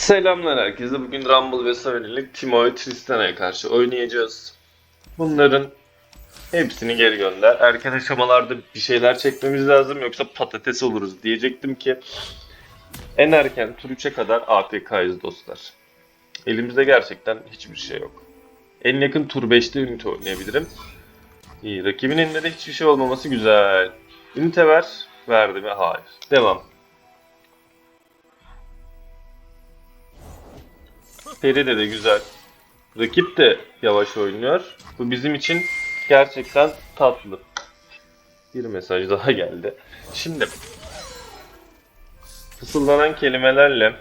Selamlar herkese. Bugün Rumble ve Savelin'le Timo'yu Tristana'ya karşı oynayacağız. Bunların hepsini geri gönder. Erken aşamalarda bir şeyler çekmemiz lazım yoksa patates oluruz diyecektim ki en erken tur 3'e kadar APK'yız dostlar. Elimizde gerçekten hiçbir şey yok. En yakın tur 5'te ünite oynayabilirim. İyi. Rakibin elinde de hiçbir şey olmaması güzel. Ünite ver. Verdi mi? Hayır. Devam. Peri de güzel. Rakip de yavaş oynuyor. Bu bizim için gerçekten tatlı. Bir mesaj daha geldi. Şimdi fısıldanan kelimelerle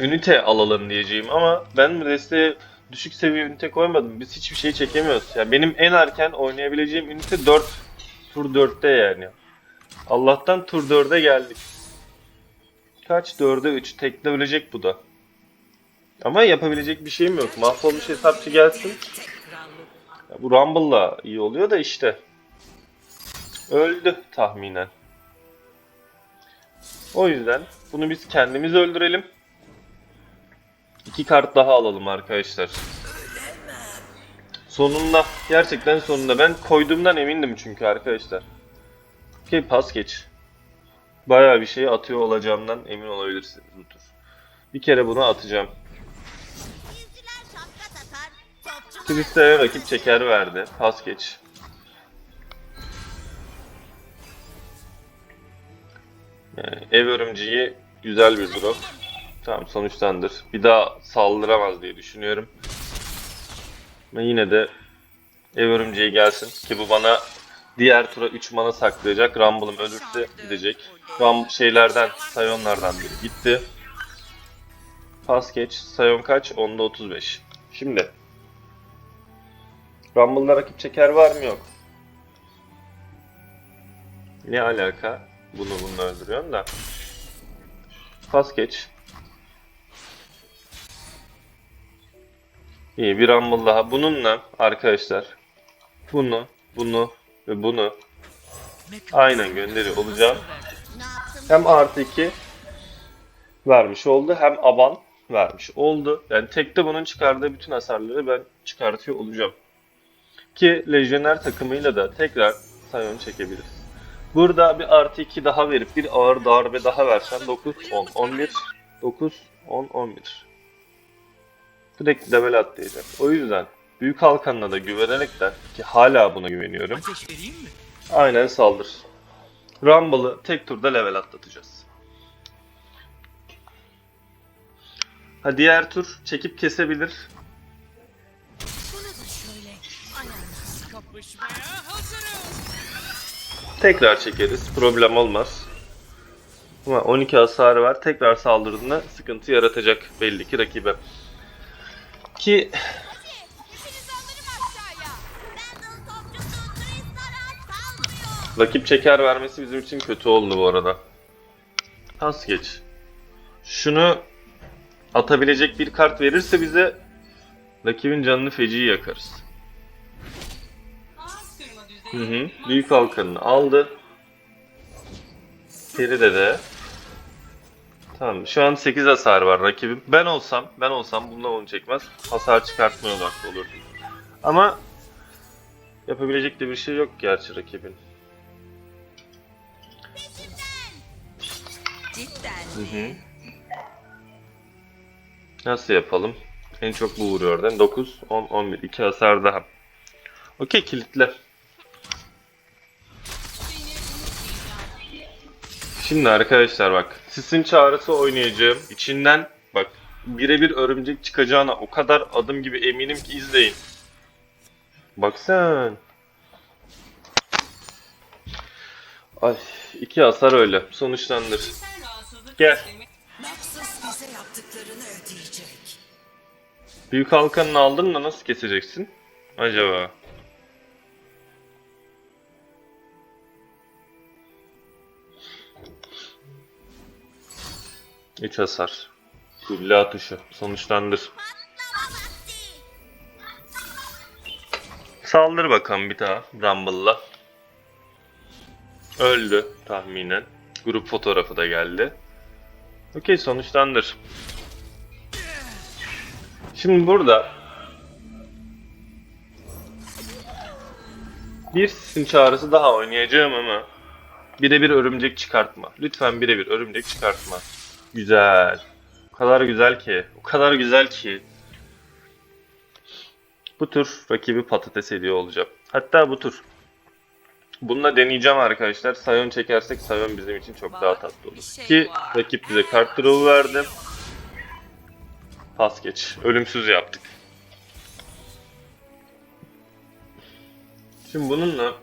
ünite alalım diyeceğim ama ben bu desteğe düşük seviye ünite koymadım. Biz hiçbir şey çekemiyoruz. Yani benim en erken oynayabileceğim ünite 4 tur 4'te yani. Allah'tan tur 4'e geldik. Kaç? 4'e 3. Tekle ölecek bu da. Ama yapabilecek bir şeyim yok. Mahvolmuş hesapçı gelsin. Ya bu Rumble'la iyi oluyor da işte. Öldü tahminen. O yüzden bunu biz kendimiz öldürelim. İki kart daha alalım arkadaşlar. Sonunda, gerçekten sonunda. Ben koyduğumdan emindim çünkü arkadaşlar. Okey pas geç. Bayağı bir şey atıyor olacağımdan emin olabilirsiniz bu. Bir kere bunu atacağım. Kristal'e rakip çeker verdi. Pas geç. Yani ev örümceği güzel bir drop. Tamam sonuçtandır. Bir daha saldıramaz diye düşünüyorum. Ama yine de ev örümceği gelsin ki bu bana diğer tura 3 mana saklayacak. Rumble'ım ölürse gidecek. Rum şeylerden, Sayonlardan biri gitti. Pas geç. Sayon kaç? Onda 35. Şimdi Rumble'da rakip çeker var mı yok? Ne alaka? Bunu bununla öldürüyorsun da. Pas geç. İyi bir Rumble daha. Bununla arkadaşlar bunu, bunu ve bunu aynen gönderiyor olacağım. Hem artı 2 vermiş oldu hem aban vermiş oldu. Yani tekte bunun çıkardığı bütün hasarları ben çıkartıyor olacağım. Ki lejyoner takımıyla da tekrar Sion çekebiliriz. Burada bir artı 2 daha verip bir ağır darbe daha versen 9, 10, 11, 9, 10, 11. Direkt level atlayacak. O yüzden Büyük Halkan'la da güvenerekten ki hala buna güveniyorum. Ateş vereyim mi? Aynen saldır. Rumble'ı tek turda level atlatacağız. Ha diğer tur çekip kesebilir. Tekrar çekeriz. Problem olmaz. Ama 12 hasarı var. Tekrar saldırdığında sıkıntı yaratacak belli ki rakibe. Ki rakip çeker vermesi bizim için kötü oldu bu arada. Pas geç. Şunu atabilecek bir kart verirse bize rakibin canını feci yakarız. Hı hı. Büyük halkanını aldı. Feride de. Tamam. Şu an 8 hasar var rakibim. Ben olsam, ben olsam bundan onu çekmez. Hasar çıkartmaya odaklı olur. Ama yapabilecek de bir şey yok gerçi rakibin. Hı hı. Nasıl yapalım? En çok bu vuruyor değil mi? 9, 10, 11. 2 hasar daha. Okey kilitle. Şimdi arkadaşlar bak. Sisin çağrısı oynayacağım. İçinden bak birebir örümcek çıkacağına o kadar adım gibi eminim ki izleyin. Bak sen. Ay iki hasar öyle. Sonuçlandır. Gel. Büyük halkanını aldın da nasıl keseceksin? Acaba? Üç hasar. Gülle atışı. Sonuçlandır. Saldır bakalım bir daha Rumble'la. Öldü tahminen. Grup fotoğrafı da geldi. Okey sonuçlandır. Şimdi burada bir sisin çağrısı daha oynayacağım ama birebir örümcek çıkartma. Lütfen birebir örümcek çıkartma. Güzel. O kadar güzel ki. O kadar güzel ki. Bu tur rakibi patates ediyor olacağım. Hatta bu tur. Bununla deneyeceğim arkadaşlar. Sayon çekersek Sayon bizim için çok daha tatlı olur. şey Ki rakip bize kart draw verdi. Pas geç. Ölümsüz yaptık. Şimdi bununla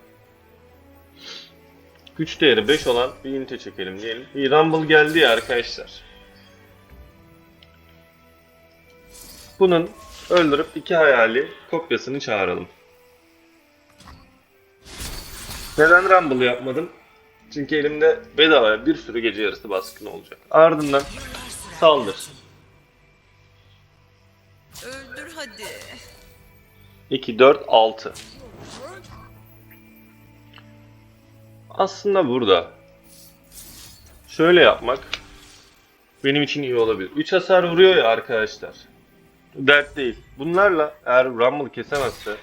güç değeri 5 olan bir ünite çekelim diyelim. Bir Rumble geldi ya arkadaşlar. Bunun öldürüp iki hayali kopyasını çağıralım. Neden Rumble yapmadım? Çünkü elimde bedavaya bir sürü gece yarısı baskın olacak. Ardından saldır. Öldür hadi. 2, 4, 6. Aslında burada şöyle yapmak benim için iyi olabilir. 3 hasar vuruyor ya arkadaşlar. Dert değil. Bunlarla eğer Rumble kesemezse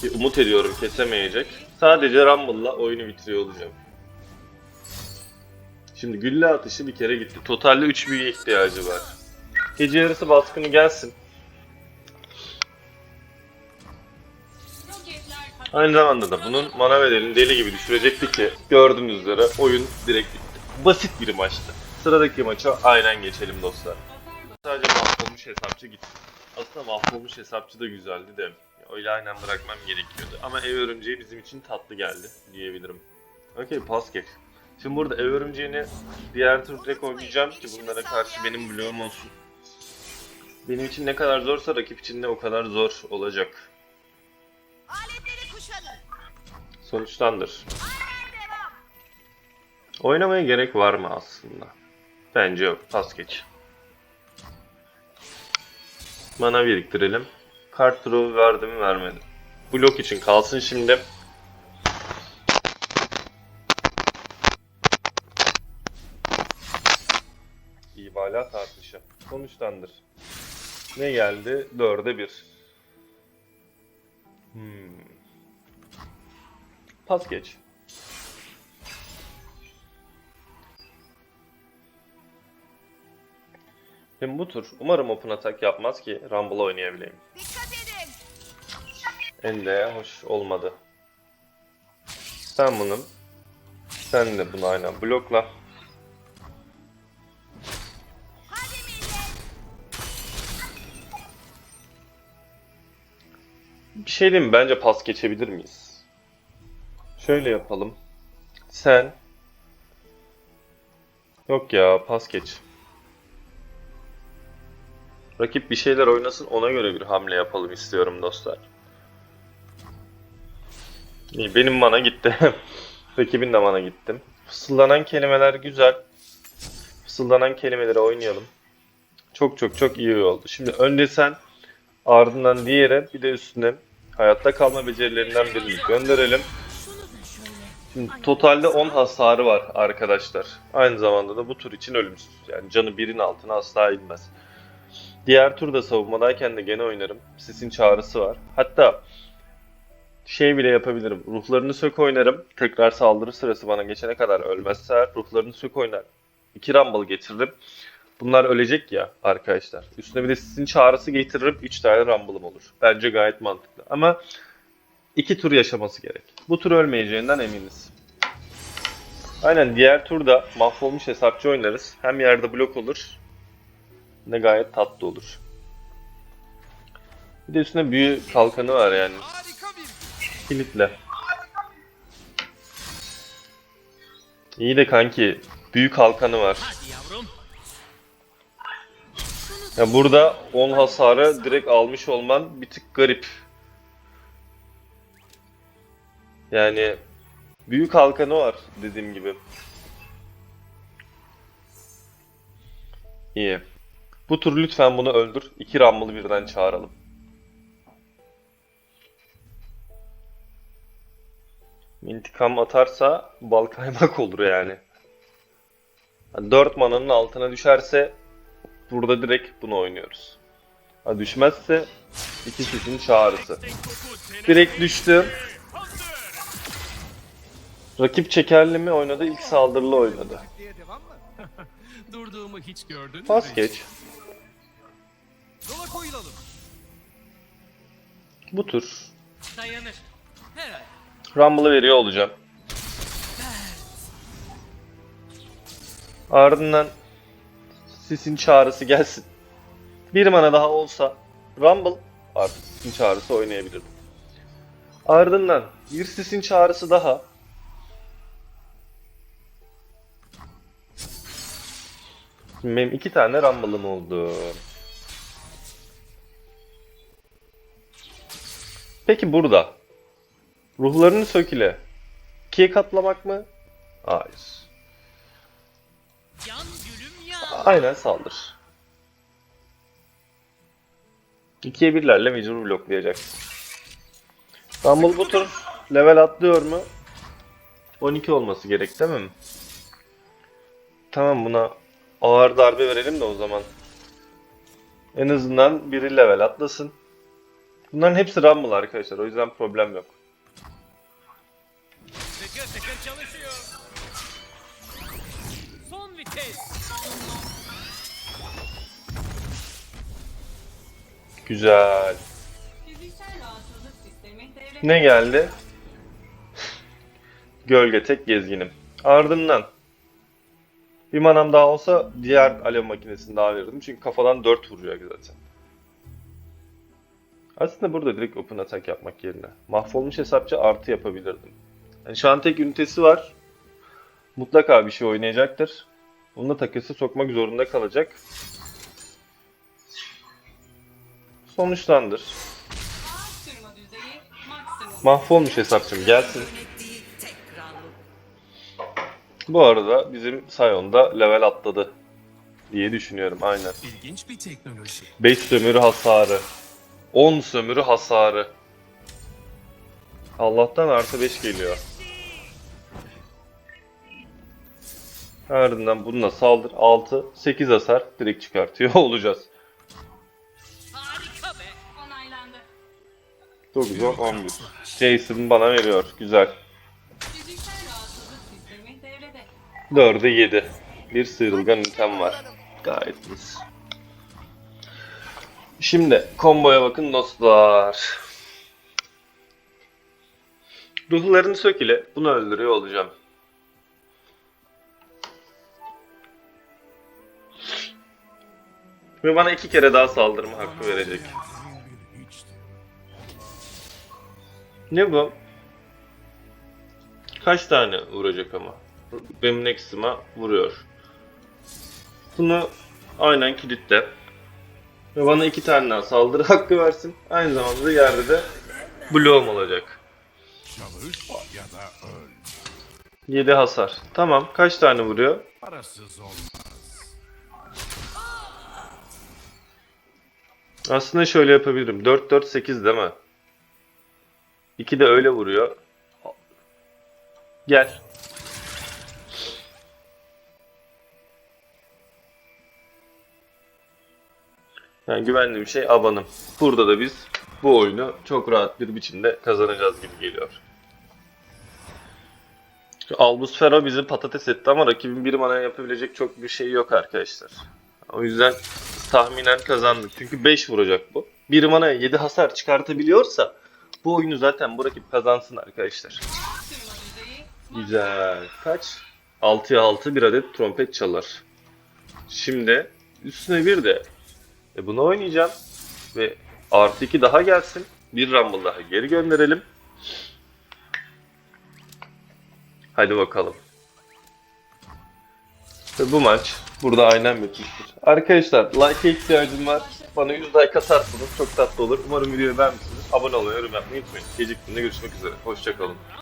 ki umut ediyorum kesemeyecek. Sadece Rumble'la oyunu bitiriyor olacağım. Şimdi gülle atışı bir kere gitti. Totalde 3 büyüye ihtiyacı var. Gece yarısı baskını gelsin. Aynı zamanda da bunun mana bedelini deli gibi düşürecekti ki gördüğünüz üzere oyun direkt bitti. Basit bir maçtı. Sıradaki maça aynen geçelim dostlar. Sadece mahvolmuş hesapçı gitti. Aslında mahvolmuş hesapçı da güzeldi de öyle aynen bırakmam gerekiyordu. Ama ev örümceği bizim için tatlı geldi diyebilirim. Okey pas geç. Şimdi burada ev örümceğini diğer tur direkt oynayacağım ki bunlara karşı benim bloğum olsun. Benim için ne kadar zorsa rakip için de o kadar zor olacak. Sonuçtandır. Oynamaya gerek var mı aslında? Bence yok. Pas geç. Mana biriktirelim. Kart draw verdi mi vermedi. Blok için kalsın şimdi. İbalat artışı. Sonuçtandır. Ne geldi? 4'e 1. Hmm. Pas geç. Hem bu tur umarım open atak yapmaz ki Rumble oynayabileyim. De hoş olmadı. Sen bunun sen de bunu aynen blokla. Bir şey diyeyim? Bence pas geçebilir miyiz? Şöyle yapalım. Sen Yok ya pas geç. Rakip bir şeyler oynasın ona göre bir hamle yapalım istiyorum dostlar. İyi benim mana gitti. Rakibin de mana gittim. Fısıldanan kelimeler güzel. Fısıldanan kelimeleri oynayalım. Çok çok çok iyi oldu. Şimdi önce sen ardından diğeri bir de üstüne hayatta kalma becerilerinden birini gönderelim. Şimdi totalde 10 hasarı var arkadaşlar. Aynı zamanda da bu tur için ölümsüz. Yani canı birin altına asla inmez. Diğer turda savunmadayken de gene oynarım. Sisin çağrısı var. Hatta şey bile yapabilirim. Ruhlarını sök oynarım. Tekrar saldırı sırası bana geçene kadar ölmezse ruhlarını sök oynar. İki rumble getiririm. Bunlar ölecek ya arkadaşlar. Üstüne bir de sizin çağrısı getiririm. 3 tane rumble'ım olur. Bence gayet mantıklı. Ama iki tur yaşaması gerek. Bu tur ölmeyeceğinden eminiz. Aynen diğer turda mahvolmuş hesapçı oynarız. Hem yerde blok olur. Ne gayet tatlı olur. Bir de üstüne büyü kalkanı var yani. Kilitle. İyi de kanki büyük kalkanı var. Ya burada 10 hasarı direkt almış olman bir tık garip. Yani büyük halkanı var dediğim gibi. İyi. Bu tur lütfen bunu öldür. İki Rumble'ı birden çağıralım. İntikam atarsa bal kaymak olur yani. 4 mananın altına düşerse Burada direkt bunu oynuyoruz. Ha düşmezse iki sesin çağrısı. Direkt düştü. Rakip çekerli mi oynadı, ilk saldırılı oynadı. Durduğumu hiç gördün mü? Pas geç. Yola koyulalım. Bu tur Dayanır. Herhalde. Rumble'ı veriyor olacağım. Ardından Sis'in çağrısı gelsin. Bir mana daha olsa Rumble artık Sis'in çağrısı oynayabilirdim. Ardından bir Sis'in çağrısı daha. Şimdi benim iki tane Rumble'ım oldu. Peki burada Ruhlarını söküle. İkiye katlamak mı? Hayır. Aynen saldır. İkiye birlerle mecbur bloklayacaksın. Rumble bu tur level atlıyor mu? 12 olması gerek değil mi? Tamam buna ağır darbe verelim de o zaman. En azından biri level atlasın. Bunların hepsi Rumble arkadaşlar o yüzden problem yok. Tıkır tıkır çalışıyor. Son vites. Güzel. Ne geldi? Gölge tek gezginim. Ardından bir manam daha olsa diğer alev makinesini daha verirdim. Çünkü kafadan 4 vuracak zaten. Aslında burada direkt open attack yapmak yerine mahvolmuş hesapçı artı yapabilirdim. Yani şu an tek ünitesi var. Mutlaka bir şey oynayacaktır. Onunla takısı sokmak zorunda kalacak. Sonuçlandır. Mahvolmuş hesapçım gelsin. Bu arada bizim Sion'da level atladı diye düşünüyorum aynen. İlginç bir teknoloji. 5 sömürü hasarı. 10 sömürü hasarı. Allah'tan artı 5 geliyor. Ardından bununla saldır 6 8 hasar direkt çıkartıyor olacağız. Harika be. Onaylandı. 9 10 11. Jason bana veriyor. Güzel. 4'e 7. Bir sıyrılgan item var. Gayet mis. Şimdi komboya bakın dostlar. Ruhlarını sök ile bunu öldürüyor olacağım. Ve bana iki kere daha saldırma hakkı verecek. Ne bu? Kaç tane vuracak ama? Benim Nexus'ıma vuruyor. Bunu aynen kilitle. Ve bana iki tane daha saldırı hakkı versin. Aynı zamanda yerde de bloğum olacak. Çalış ya da öl. 7 hasar. Tamam. Kaç tane vuruyor? Aslında şöyle yapabilirim. 4 4 8 değil mi? 2 de öyle vuruyor. Gel. Yani güvenli bir şey abanım. Burada da biz bu oyunu çok rahat bir biçimde kazanacağız gibi geliyor. Albus Ferro bizi patates etti ama rakibin bir mana yapabilecek çok bir şey yok arkadaşlar. O yüzden tahminen kazandık. Çünkü 5 vuracak bu. Bir manaya 7 hasar çıkartabiliyorsa bu oyunu zaten bu rakip kazansın arkadaşlar. Güzel. Kaç? 6'ya 6 bir adet trompet çalar. Şimdi üstüne bir de e bunu oynayacağım. Ve artı 2 daha gelsin. Bir rumble daha geri gönderelim. Hadi bakalım. Ve bu maç burada aynen bitmiştir. Arkadaşlar like'a ihtiyacım var. Bana 100 like atarsanız çok tatlı olur. Umarım videoyu beğenmişsiniz. Abone olmayı, yorum yapmayı unutmayın. Geciktiğinde görüşmek üzere. Hoşçakalın.